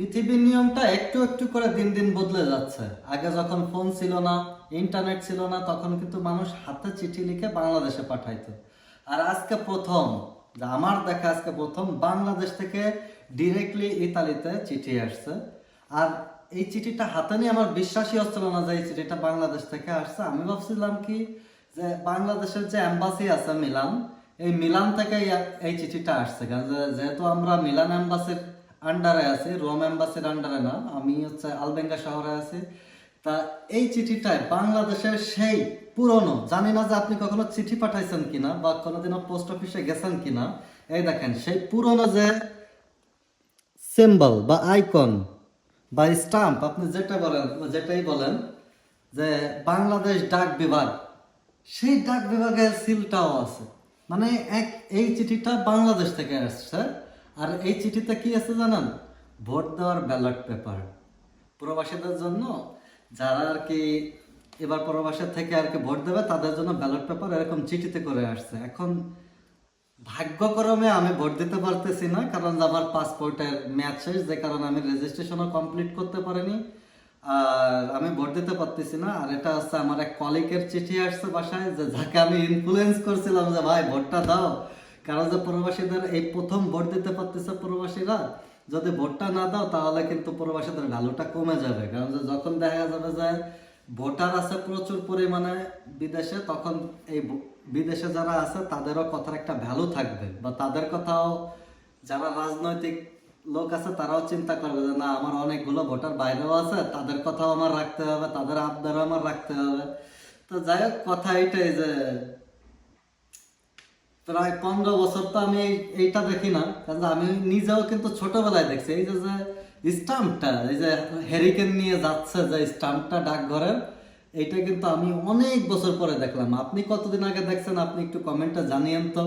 পৃথিবীর নিয়মটা একটু একটু করে দিন দিন বদলে যাচ্ছে। আগে যখন ফোন ছিল না ইন্টারনেট ছিল না, তখন কিন্তু মানুষ হাতে চিঠি লিখে বাংলাদেশে পাঠাইতো। আর আজকে প্রথম আমার দেখা আজকে প্রথম, বাংলাদেশ থেকে ডিরেক্টলি ইতালিতে চিঠি আসছে। আর এই চিঠিটা হাতে নিয়ে আমার বিশ্বাসই হচ্ছিল না যে এই চিঠিটা বাংলাদেশ থেকে আসছে। আমি ভাবছিলাম কি যে বাংলাদেশের যে এম্বাসি আছে মিলান, এই মিলান থেকে এই- চিঠিটা আসছে। কারণ যেহেতু আমরা মিলান এম্বাসির আন্ডারে আছি, রোম এম্বাসির আন্ডারে না, আমি হচ্ছে আলবেঙ্গা শহরে আছি। তা এই চিঠিটায় বাংলাদেশের সেই পুরনো, জানি না যে আপনি কখনো চিঠি পাঠাইছেন কিনা বা কোনোদিনও পোস্ট অফিসে গেছেন কিনা, এই দেখেন, সেই পুরনো যে সিম্বল বা আইকন বা স্টাম্প আপনি যেটা বলেন, যেটাই বলেন, যে বাংলাদেশ ডাক বিভাগ, সেই ডাক বিভাগের সিলটাও আছে। মানে এক, এই চিঠিটা বাংলাদেশ থেকে আসছে। আর এই চিঠিতে কি আছে জানেন? ভোট দেওয়ার ব্যালট পেপার। প্রবাসীদের জন্য যারা আর কি এবার প্রবাসের থেকে আর কি ভোট দেবে, তাদের জন্য ব্যালট পেপার এরকম চিঠিতে করে আসছে। এখন ভাগ্যক্রমে আমি ভোট দিতে পারতেছি না, কারণ আমার পাসপোর্টের ম্যাচ শেষ, যে কারণে আমি রেজিস্ট্রেশনও কমপ্লিট করতে পারিনি। আর আমি ভোট দিতে পারতেছি না। আর এটা হচ্ছে আমার এক কলিগের চিঠি আসছে বাসায়, যে যাকে আমি ইনফ্লুয়েন্স করছিলাম যে, ভাই, ভোটটা দাও। কারণ যে প্রবাসীদের এই প্রথম ভোট দিতে পারতেছে প্রবাসীরা, যদি ভোটটা না দাও তাহলে কিন্তু প্রবাসীদের ভ্যালুটা কমে যাবে। কারণ যে যখন দেখা যাবে যে ভোটার আছে প্রচুর পরিমাণে বিদেশে, তখন এই বিদেশে যারা আছে তাদেরও কথার একটা ভ্যালু থাকবে। বা তাদের কথাও যারা রাজনৈতিক লোক আছে তারাও চিন্তা করবে যে, না, আমার অনেকগুলো ভোটার বাইরেও আছে, তাদের কথাও আমার রাখতে হবে, তাদের আবদারও আমার রাখতে হবে। তো যাই হোক, কথা এটাই যে প্রায় পনেরো বছর তো আমি এইটা দেখি না। কারণ আমি নিজেও কিন্তু ছোটবেলায় দেখছি। এই যে স্টাম্পটা, এই যে হ্যারিকেন নিয়ে যাচ্ছে যে স্টাম্পটা ডাকঘরের, এইটা কিন্তু আমি অনেক বছর পরে দেখলাম। আপনি কতদিন আগে দেখছেন? আপনি একটু কমেন্টটা জানিয়েন তো।